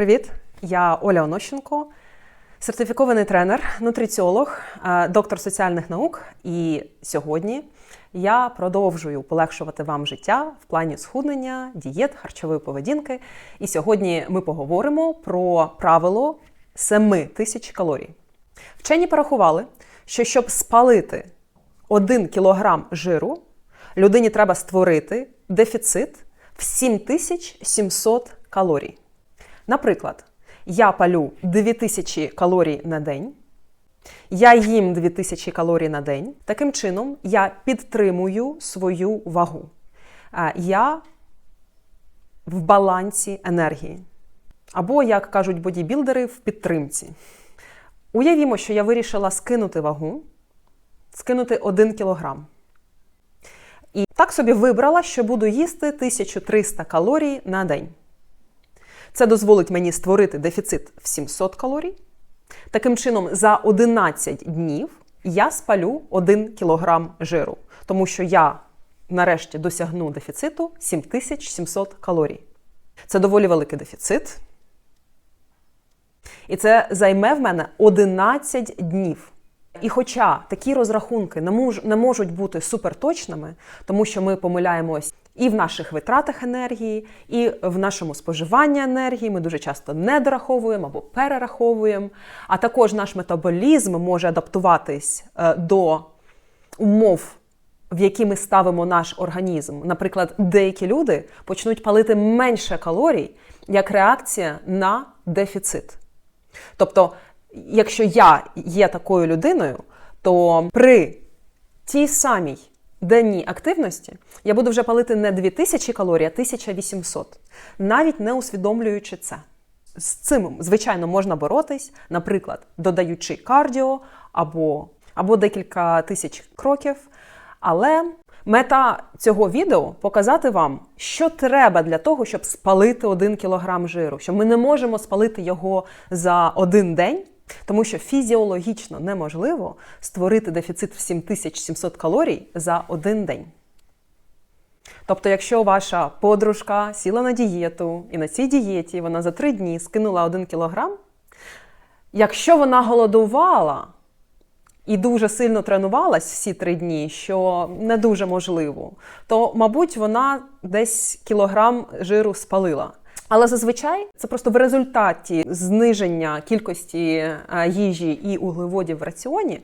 Привіт! Я Оля Онощенко, сертифікований тренер, нутриціолог, е, доктор соціальних наук. І сьогодні я продовжую полегшувати вам життя в плані схуднення, дієт, харчової поведінки. І сьогодні ми поговоримо про правило 7 тисяч калорій. Вчені порахували, що щоб спалити 1 кілограм жиру, людині треба створити дефіцит в 7700 калорій. Наприклад, я палю 2000 калорій на день, я їм 2000 калорій на день. Таким чином, я підтримую свою вагу. Е, Я в балансі енергії. Або, як кажуть бодібілдери, в підтримці. Уявімо, що я вирішила скинути вагу, скинути 1 кілограм. І так собі вибрала, що буду їсти 1300 калорій на день. Це дозволить мені створити дефіцит в 700 калорій. Таким чином, за 11 днів я спалю 1 кілограм жиру, тому що я нарешті досягну дефіциту 7700 калорій. Це доволі великий дефіцит. І це займе в мене 11 днів. І хоча такі розрахунки не, мож, не можуть бути суперточними, тому що ми помиляємось і в наших витратах енергії, і в нашому споживанні енергії, ми дуже часто не дораховуємо або перераховуємо. А також наш метаболізм може адаптуватись е, до умов. В які ми ставимо наш організм. Наприклад, деякі люди почнуть палити менше калорій як реакція на дефіцит. Тобто, якщо я є такою людиною, то при тій самій денній активності я буду вже палити не 2000 калорій, а 1800, навіть не усвідомлюючи це. З цим, звичайно, можна боротись, наприклад, додаючи кардіо або, або декілька тисяч кроків. Але мета цього відео показати вам, що треба для того, щоб спалити 1 кілограм жиру, що ми не можемо спалити його за один день. Тому що фізіологічно неможливо створити дефіцит в 7700 калорій за один день. Тобто, якщо ваша подружка сіла на дієту, і на цій дієті вона за три дні скинула 1 кілограм, якщо вона голодувала і дуже сильно тренувалась всі три дні, що не дуже можливо, то, мабуть, вона десь кілограм жиру спалила. Але зазвичай це просто в результаті зниження кількості е, їжі і углеводів в раціоні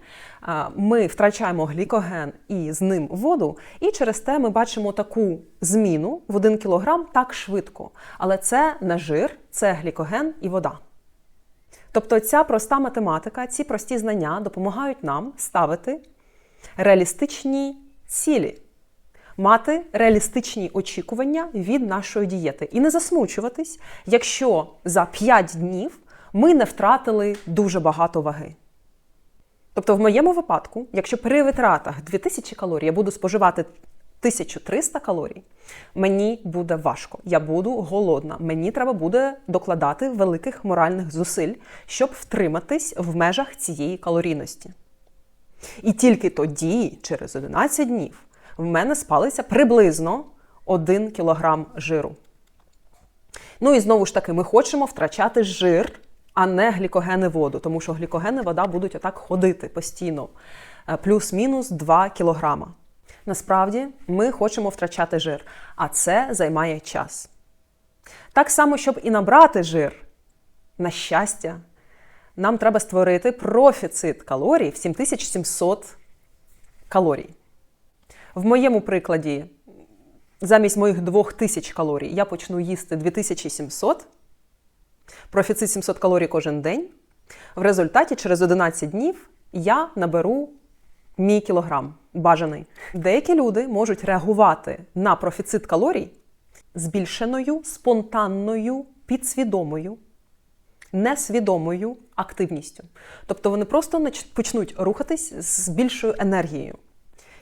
е, ми втрачаємо глікоген і з ним воду, і через те ми бачимо таку зміну в 1 кілограм так швидко. Але це не жир, це глікоген і вода. Тобто ця проста математика, ці прості знання допомагають нам ставити реалістичні цілі мати реалістичні очікування від нашої дієти і не засмучуватись, якщо за 5 днів ми не втратили дуже багато ваги. Тобто, в моєму випадку, якщо при витратах 2000 калорій я буду споживати 1300 калорій, мені буде важко, я буду голодна. Мені треба буде докладати великих моральних зусиль, щоб втриматись в межах цієї калорійності. І тільки тоді, через 11 днів, в мене спалиться приблизно 1 кілограм жиру. Ну і знову ж таки, ми хочемо втрачати жир, а не глікогени воду, тому що глікогени вода будуть отак ходити постійно, е, плюс-мінус 2 кілограма. Насправді, ми хочемо втрачати жир, а це займає час. Так само, щоб і набрати жир, на щастя, нам треба створити профіцит калорій в 7700 калорій. В моєму прикладі, замість моїх 2000 калорій, я почну їсти 2700, профіцит 700 калорій кожен день. В результаті, через 11 днів, я наберу мій кілограм бажаний. Деякі люди можуть реагувати на профіцит калорій збільшеною, спонтанною, підсвідомою, несвідомою активністю. Тобто вони просто почнуть рухатись з більшою енергією.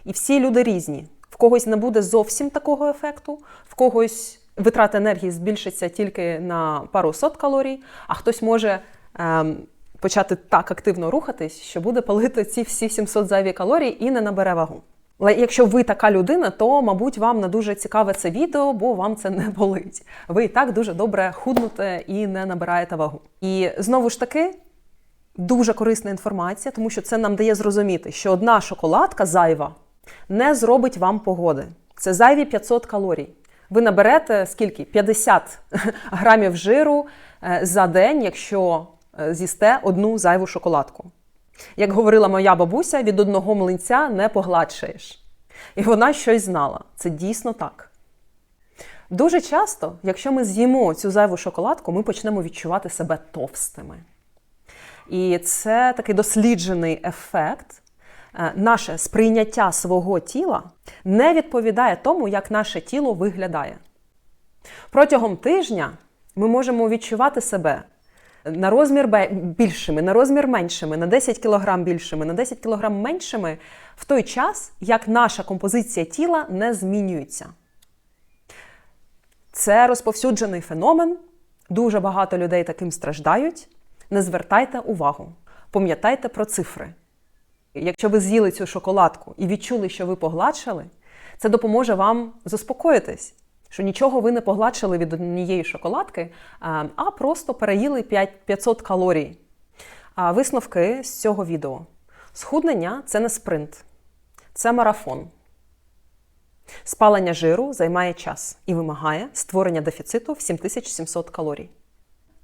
І всі люди різні. В когось не буде зовсім такого ефекту, в когось витрата енергії збільшиться тільки на пару сот калорій, а хтось може ем, почати так активно рухатись, що буде палити ці всі 700 зайві калорій і не набере вагу. Але якщо ви така людина, то, мабуть, вам не дуже цікаве це відео, бо вам це не болить. Ви і так дуже добре худнете і не набираєте вагу. І знову ж таки, дуже корисна інформація, тому що це нам дає зрозуміти, що одна шоколадка зайва не зробить вам погоди. Це зайві 500 калорій. Ви наберете скільки? 50 грамів жиру е, за день, якщо е, з'їсте одну зайву шоколадку. Як говорила моя бабуся, від одного млинця не погладшаєш. І вона щось знала. Це дійсно так. Дуже часто, якщо ми з'їмо цю зайву шоколадку, ми почнемо відчувати себе товстими. І це такий досліджений ефект. Е, Наше сприйняття свого тіла не відповідає тому, як наше тіло виглядає. Протягом тижня ми можемо відчувати себе на розмір більшими, на розмір меншими, на 10 кг більшими, на 10 кг меншими в той час, як наша композиція тіла не змінюється. Це розповсюджений феномен. Дуже багато людей таким страждають. Не звертайте увагу. Пам'ятайте про цифри. Якщо ви з'їли цю шоколадку і відчули, що ви погладшали, це допоможе вам заспокоїтись, що нічого ви не погладшили від однієї шоколадки, а просто переїли 500 калорій. А висновки з цього відео. Схуднення це не спринт, це марафон. Спалення жиру займає час і вимагає створення дефіциту в 7700 калорій.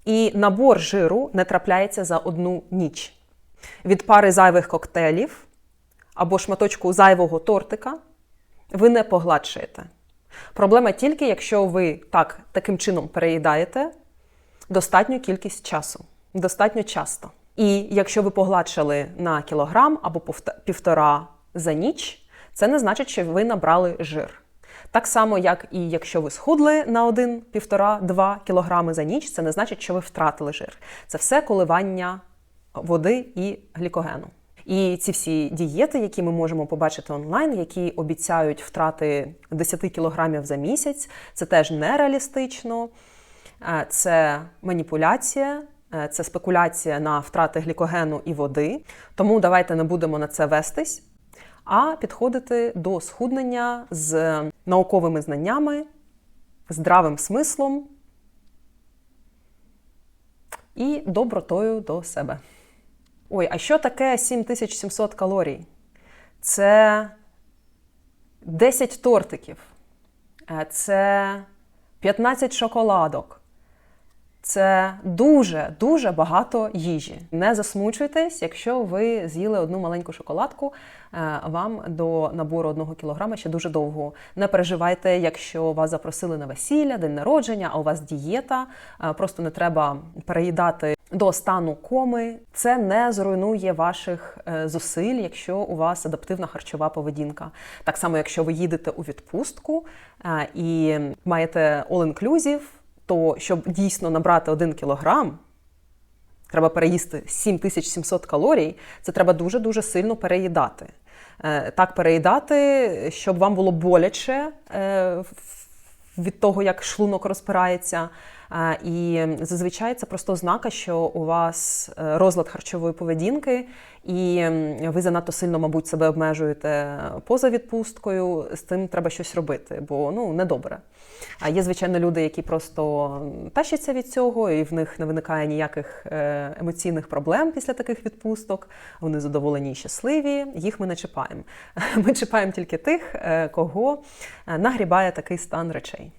І набор жиру не трапляється за одну ніч. Від пари зайвих коктейлів або шматочку зайвого тортика ви не погладшуєте. Проблема тільки, якщо ви так, таким чином переїдаєте достатню кількість часу, достатньо часто. І якщо ви погладшили на кілограм або півтора за ніч, це не значить, що ви набрали жир. Так само, як і якщо ви схудли на 1, 1,5-2 кілограми за ніч, це не значить, що ви втратили жир. Це все коливання води і глікогену. І ці всі дієти, які ми можемо побачити онлайн, які обіцяють втрати 10 кілограмів за місяць, це теж нереалістично, Е, це маніпуляція, е, це спекуляція на втрати глікогену і води. Тому давайте не будемо на це вестись, а підходити до схуднення з науковими знаннями, здравим смислом і добротою до себе. Ой, а що таке 7700 калорій? Це 10 тортиків, е, це 15 шоколадок. Це дуже дуже багато їжі. Не засмучуйтесь, якщо ви з'їли одну маленьку шоколадку, е, вам до набору одного кілограма ще дуже довго. Не переживайте, якщо вас запросили на весілля, день народження, а у вас дієта. е, Просто не треба переїдати до стану коми. Це не зруйнує ваших е, зусиль, якщо у вас адаптивна харчова поведінка. Так само, якщо ви їдете у відпустку е, і маєте all-inclusive, то щоб дійсно набрати 1 кілограм, треба переїсти 7700 калорій, це треба дуже-дуже сильно переїдати. Е, Так переїдати, щоб вам було боляче від того, як шлунок розпирається. І зазвичай це просто ознака, що у вас е, розлад харчової поведінки, і ви занадто сильно, мабуть, себе обмежуєте поза відпусткою. З тим треба щось робити, бо ну недобре. А є, звичайно, люди, які просто тащаться від цього, і в них не виникає ніяких е, емоційних проблем після таких відпусток. Вони задоволені і щасливі. Їх ми не чіпаємо. Ми чіпаємо тільки тих, е, кого нагрібає такий стан речей.